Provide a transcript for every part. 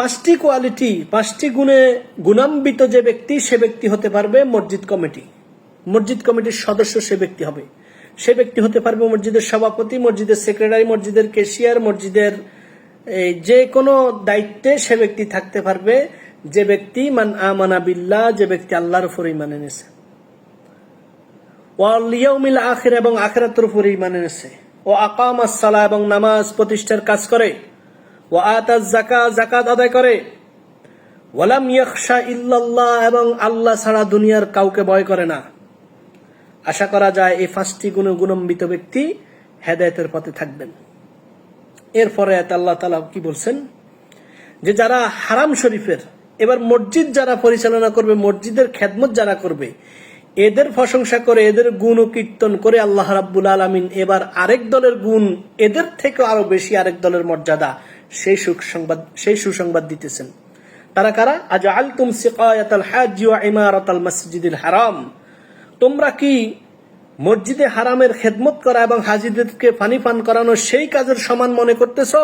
পাঁচটি কোয়ালিটি, পাঁচটি গুণে গুণান্বিত যে ব্যক্তি, সে ব্যক্তি হতে পারবে মসজিদ কমিটি। মসজিদ কমিটির সদস্য সে ব্যক্তি হবে। সে ব্যক্তি হতে পারবে মসজিদের সভাপতি, মসজিদের সেক্রেটারি, মসজিদের কেশিয়ার, মসজিদের যে কোনো দায়িত্বে সে ব্যক্তি থাকতে পারবে। যে ব্যক্তি, মান আমানা বিল্লাহ, যে ব্যক্তি আল্লাহর উপর ইমান এনেছে। ওয়ালিয়াউমিল আখির, এবং আখিরাতের উপর ইমান এনেছে। ও আকাম সালা এবং নামাজ প্রতিষ্ঠার কাজ করে। ও আতাজ জাকা জাকাত আদায় করে। ওয়ালাম ইয়াখশা ইল্লাল্লাহ, এবং আল্লাহ ছাড়া দুনিয়ার কাউকে ভয় করে না। আশা করা যায় এই পাঁচটি গুণ গুণম্বিত ব্যক্তি হেদায়তের পথে থাকবেন। এরপরে আল্লাহ তালা কি বলছেন? যে যারা হারাম শরীফের, এবার মসজিদ যারা পরিচালনা করবে, মসজিদের খেদমত যারা করবে, এদের প্রশংসা করে, এদের গুণ ও কীর্তন করে আল্লাহ রাব্বুল আলমিন এবার আরেক দলের গুণ এদের থেকে আরও বেশি আরেক দলের মর্যাদা সেই সুসংবাদ সেই সুসংবাদ দিতেছেন। তারা কারা? আজ আল তুম সিকায়াত আল হাজ ইমারত আল মসজিদুল হারাম। তোমরা কি মসজিদে হারামের খেদমত করা এবং হাজিদেরকে পানি পান করানো সেই কাজের সমান মনে করতেছ?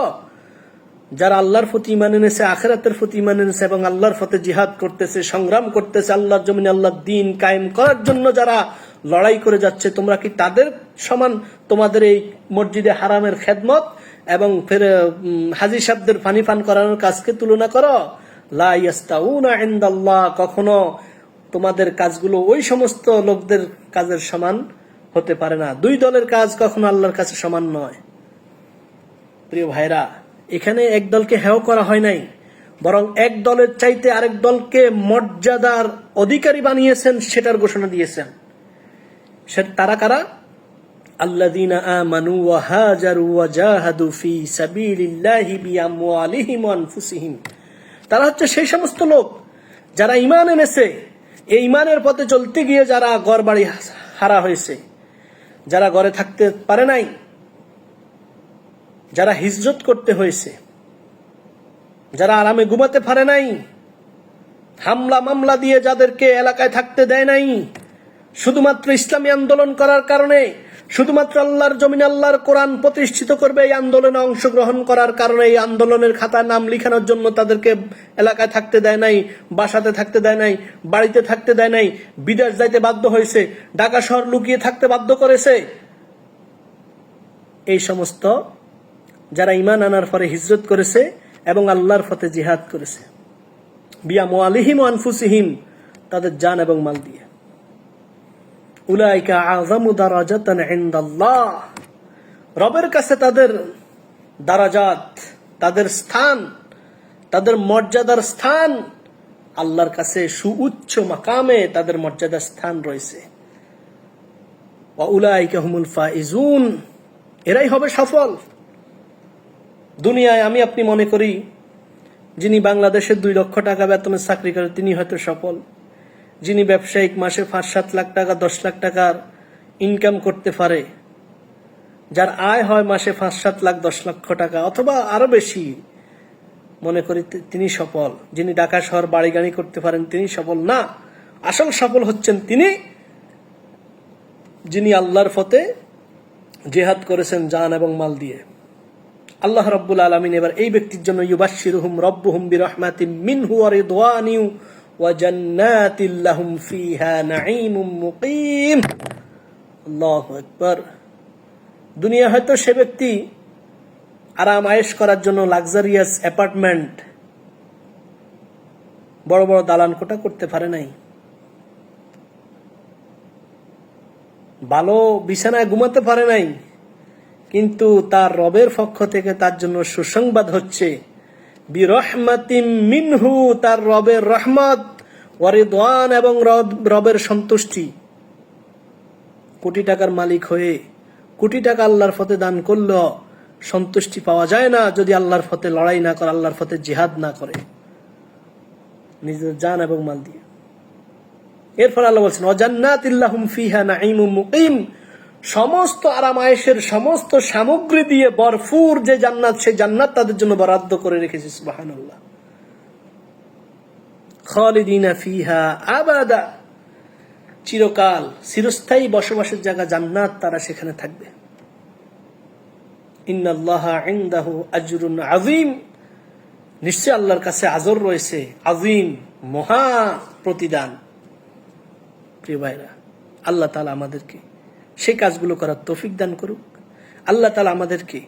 যারা আল্লাহর প্রতি ইমান এনেছে, আখেরাতের প্রতি ইমান এনেছে এবং আল্লাহর ফতে জিহাদ করতেছে, সংগ্রাম করতেছে, আল্লাহর জমিনে আল্লাহর দিন কায়েম করার জন্য যারা লড়াই করে যাচ্ছে, তোমরা কি তাদের সমান তোমাদের এই মসজিদে হারামের খেদমত? এবং ফের উম, হাজি সাহেবদের পানি পান করানোর কাজকে তুলনা করো। কখনো তোমাদের কাজগুলো ওই সমস্ত লোকদের কাজের সমান হতে পারে না। দুই দলের কাজ কখনো আল্লাহর কাছে সমান নয়। প্রিয় ভাইরা এখানে এক দলকে হেয় করা হয় নাই বরং এক দলের চাইতে আরেক দলকে মর্যাদার অধিকারী বানিয়েছেন সেটার ঘোষণা দিয়েছেন। সে তারা কারা? ওয়া জাহাদু ফি সাবিলিল্লাহি বিআমওয়ালিহিম ওয়া আনফুসিহিম। তারা হচ্ছে সেই সমস্ত লোক যারা ঈমান এনেছে। এই ঈমানের পথে চলতে গিয়ে যারা ঘর বাড়ি হারা হয়েছে, যারা ঘরে থাকতে পারে নাই, যারা হিজরত করতে হয়েছে, যারা আরামে ঘুমাতে পারে নাই, হামলা মামলা দিয়ে যাদেরকে এলাকায় থাকতে দেয় নাই, শুধুমাত্র ইসলামী আন্দোলন করার কারণে শুধুমাত্র আল্লাহর জমিন আল্লাহর কোরআন প্রতিষ্ঠিত করবে, এই আন্দোলনে অংশগ্রহণ করার কারণে এই আন্দোলনের খাতায় নাম লিখানোর জন্য তাদেরকে এলাকায় থাকতে দেয় নাই, বাসাতে থাকতে দেয় নাই, বাড়িতে থাকতে দেয় নাই, বিদেশ যাইতে বাধ্য হয়েছে, ঢাকা শহর লুকিয়ে থাকতে বাধ্য করেছে। এই সমস্ত যারা ইমান আনার পরে হিজরত করেছে এবং আল্লাহর ফতে জিহাদ করেছে। বিয়া মোয়ালিহিম আনফুসিহিম তাদের জান এবং মাল দিয়ে। উলাইকা আযামু দারাজাতান ইনদাল্লাহ। রবের কাছে তাদের দারাজাত, তাদের স্থান, তাদের মর্যাদার স্থান, আল্লাহর কাছে সুউচ্চ মাকামে তাদের মর্যাদার স্থান রয়েছে। উলাইকা হুমুল ফাইজুন, এরাই হবে সফল। দুনিয়ায় আমি আপনি মনে করি, যিনি বাংলাদেশের দুই লক্ষ টাকা বেতনের চাকরি করে তিনি হয়তো সফল। যিনি ব্যবসায়িক মাসে পাঁচ, সাত লাখ টাকা, দশ লাখ টাকার ইনকাম করতে পারে, যার আয় হয় মাসে পাঁচ, সাত লাখ, দশ লক্ষ টাকা, অথবা আরও বেশি, মনে করি তিনি সফল। যিনি ঢাকা শহর বাড়ি গাড়ি করতে পারেন, তিনি সফল না। আসল সফল হচ্ছেন তিনি, যিনি আল্লাহর ফতে জেহাদ করেছেন জান এবং মাল দিয়ে। আল্লাহ রব্বুল আলমিন এবার এই ব্যক্তির জন্য ইউবাশিরুহুম রব্বুহুম বিরহমাতিম মিনহু ওয়া রিদওয়ানিউ ওয়া জান্নাতিল লাহুম ফিহা নাঈমুম মুকিম। আল্লাহু আকবার। দুনিয়া হয়তো সে ব্যক্তি আরাম আয়েশ করার জন্য লাক্সারিয়াস অ্যাপার্টমেন্ট বড় বড় দালান কোটা করতে পারে নাই। ভালো বিছানায় ঘুমাতে পারে নাই, কিন্তু তার রবের পক্ষ থেকে তার জন্য সুসংবাদ হচ্ছে, বিরহমাতিম মিনহু তার রবের রহমত। ওয়ারিদওয়ান এবং রবের সন্তুষ্টি। কোটি টাকার মালিক হয়ে কোটি টাকা আল্লাহর ফতে দান করলেও সন্তুষ্টি পাওয়া যায় না যদি আল্লাহর ফতে লড়াই না করে, আল্লাহর ফতে জিহাদ না করে। নিজের জান এবং মাল দিয়ে। এরপর আল্লাহ বলছেন অজান্নাত অজান্নাতিল্লাহুম ফিহা নাঈমুম মুকিম। সমস্ত আরামায়েশের সমস্ত সামগ্রী দিয়ে বরফুর যে জান্নাত সেই জান্নাত তাদের জন্য বরাদ্দ করে রেখেছে, সুবহানাল্লাহ। আবাদা। চিরকাল চিরস্থায়ী বসবাসের জায়গা জান্নাত তারা সেখানে থাকবে। ইনদাহু আজরুন আযীম। নিশ্চয় আল্লাহর কাছে আজর রয়েছে আজিম মহা প্রতিদান। প্রিয় ভাইরা, আল্লাহ তালা আমাদেরকে সেই কাজগুলো করার তৌফিক দান করুক। আল্লাহ তালা আমাদেরকে